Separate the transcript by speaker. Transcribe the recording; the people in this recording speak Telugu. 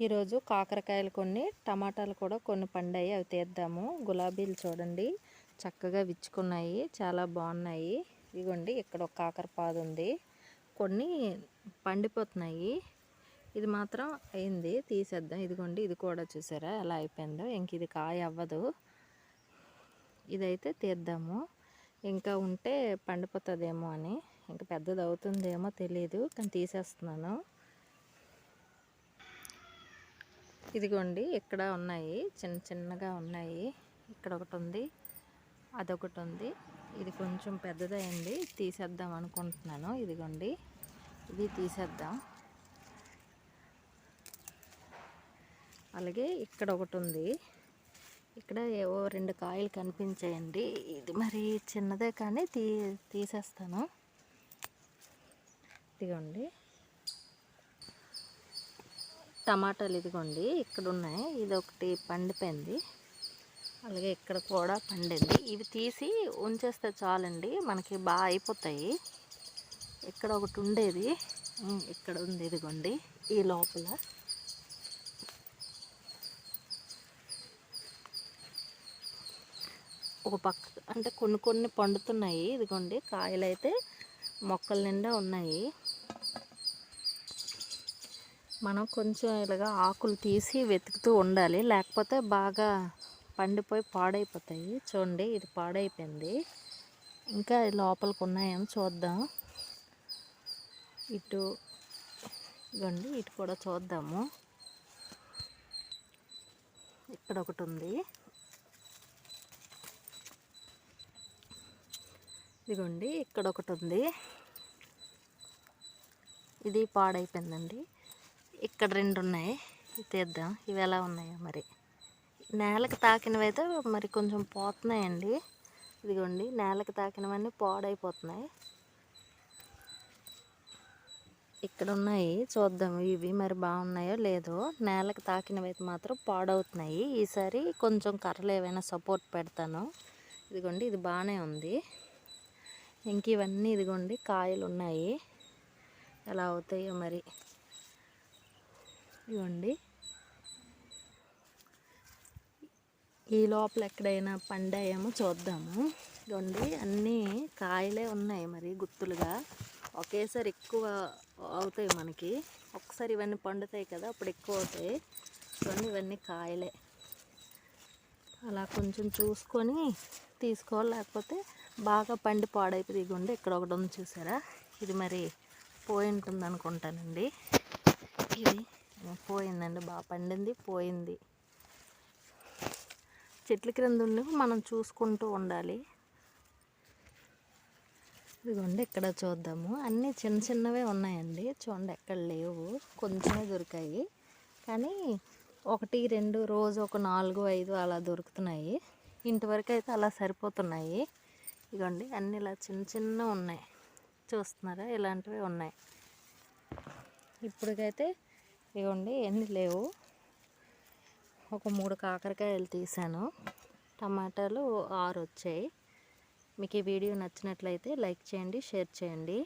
Speaker 1: ఈరోజు కాకరకాయలు కొన్ని టమాటాలు కూడా కొన్ని పండాయి. అవి తీద్దాము. గులాబీలు చూడండి. చక్కగా విచ్చుకున్నాయి. చాలా బాగున్నాయి. ఇదిగోండి ఇక్కడ ఒక కాకర పాదు ఉంది. కొన్ని పండిపోతున్నాయి. ఇది మాత్రం అయింది. తీసేద్దాం. ఇదిగోండి ఇది కూడా చూసారా? ఎలా అయిపోయిందో. ఇంక ఇది కాయ అవ్వదు. ఇదైతే తీద్దాము. ఇంకా ఉంటే పండిపోతుందేమో అని. ఇంకా పెద్దది అవుతుందేమో తెలియదు కానీ తీసేస్తున్నాను. ఇదిగోండి ఇక్కడ ఉన్నాయి చిన్న చిన్నగా ఉన్నాయి. ఇక్కడ ఒకటి ఉంది అదొకటి ఉంది. ఇది కొంచెం పెద్దదైంది తీసేద్దాం అనుకుంటున్నాను. ఇదిగోండి ఇది తీసేద్దాం. అలాగే ఇక్కడ ఒకటి ఉంది. ఇక్కడ ఏవో రెండు కాయలు కనిపించాయండి. ఇది మరి చిన్నదే కానీ తీ తీసేస్తాను. ఇదిగోండి. టమాటాలు ఇదిగోండి ఇక్కడ ఉన్నాయి ఇది ఒకటి పండిపోయింది. అలాగే ఇక్కడ కూడా పండింది. ఇవి తీసి ఉంచేస్తే చాలండి మనకి బాగా అయిపోతాయి. ఇక్కడ ఒకటి ఉండేది. ఇక్కడ ఉంది ఇదిగోండి ఈ లోపల. ఒక పక్క అంటే కొన్ని కొన్ని పండుతున్నాయి. ఇదిగోండి కాయలు అయితే మొక్కల నిండా ఉన్నాయి. మనం కొంచెం ఇలాగా ఆకులు తీసి వెతుకుతూ ఉండాలి. లేకపోతే బాగా పండిపోయి పాడైపోతాయి. చూడండి ఇది పాడైపోయింది. ఇంకా లోపలికి ఉన్నాయేమో చూద్దాం. ఇటు ఇవ్వండి ఇటు కూడా చూద్దాము. ఇక్కడ ఒకటి ఉంది. ఇదిగోండి ఇక్కడ ఒకటి ఉంది. ఇది పాడైపోయిందండి. ఇక్కడ రెండు ఉన్నాయి. తీద్దాం. ఇవి ఎలా ఉన్నాయో మరి. నేలకు తాకినవి అయితే మరి కొంచెం పోతున్నాయండి. ఇదిగోండి నేలకు తాకినవన్నీ పాడైపోతున్నాయి. ఇక్కడ ఉన్నాయి. చూద్దాం ఇవి మరి బాగున్నాయో లేదో. నేలకు తాకినవి అయితే మాత్రం పాడవుతున్నాయి. ఈసారి కొంచెం కర్రలు ఏవైనా సపోర్ట్ పెడతాను. ఇదిగోండి ఇది బాగానే ఉంది. ఇంక ఇవన్నీ ఇదిగోండి కాయలు ఉన్నాయి. ఎలా అవుతాయో మరి. ఇవ్వండి. ఈ లోపల ఎక్కడైనా పండాయేమో చూద్దాము. ఇవ్వండి అన్నీ కాయలే ఉన్నాయి మరి గుత్తులుగా. ఒకేసారి ఎక్కువ అవుతాయి మనకి. ఒకసారి ఇవన్నీ పండుతాయి కదా అప్పుడు ఎక్కువ అవుతాయి. ఇవన్నీ ఇవన్నీ కాయలే. అలా కొంచెం చూసుకొని తీసుకోవాలి. లేకపోతే బాగా పండి పాడైపోయి ఇదిగోండి ఇక్కడ ఒకటి ఉంది చూసారా? ఇది మరి పోయి ఉంటుంది అనుకుంటానండి ఇది పోయిందండి బాగా పండింది పోయింది. చెట్ల క్రింద ఉండి మనం చూసుకుంటూ ఉండాలి. ఇదిగోండి ఇక్కడ చూద్దాము. అన్నీ చిన్న చిన్నవే ఉన్నాయండి. చూడండి ఎక్కడ లేవు. కొంచెమే దొరికాయి. కానీ ఒకటి రెండు రోజు ఒక నాలుగు ఐదు అలా దొరుకుతున్నాయి. ఇంటివరకు అయితే అలా సరిపోతున్నాయి. ఇదిగోండి అన్నీ ఇలా చిన్న చిన్న ఉన్నాయి. చూస్తున్నారా? ఇలాంటివి ఉన్నాయి. ఇప్పటికైతే ఇవ్వండి ఎన్ని లేవు. ఒక మూడు కాకరకాయలు తీసాను. టమాటాలు ఆరు వచ్చాయి మీకు ఈ వీడియో నచ్చినట్లయితే లైక్ చేయండి షేర్ చేయండి.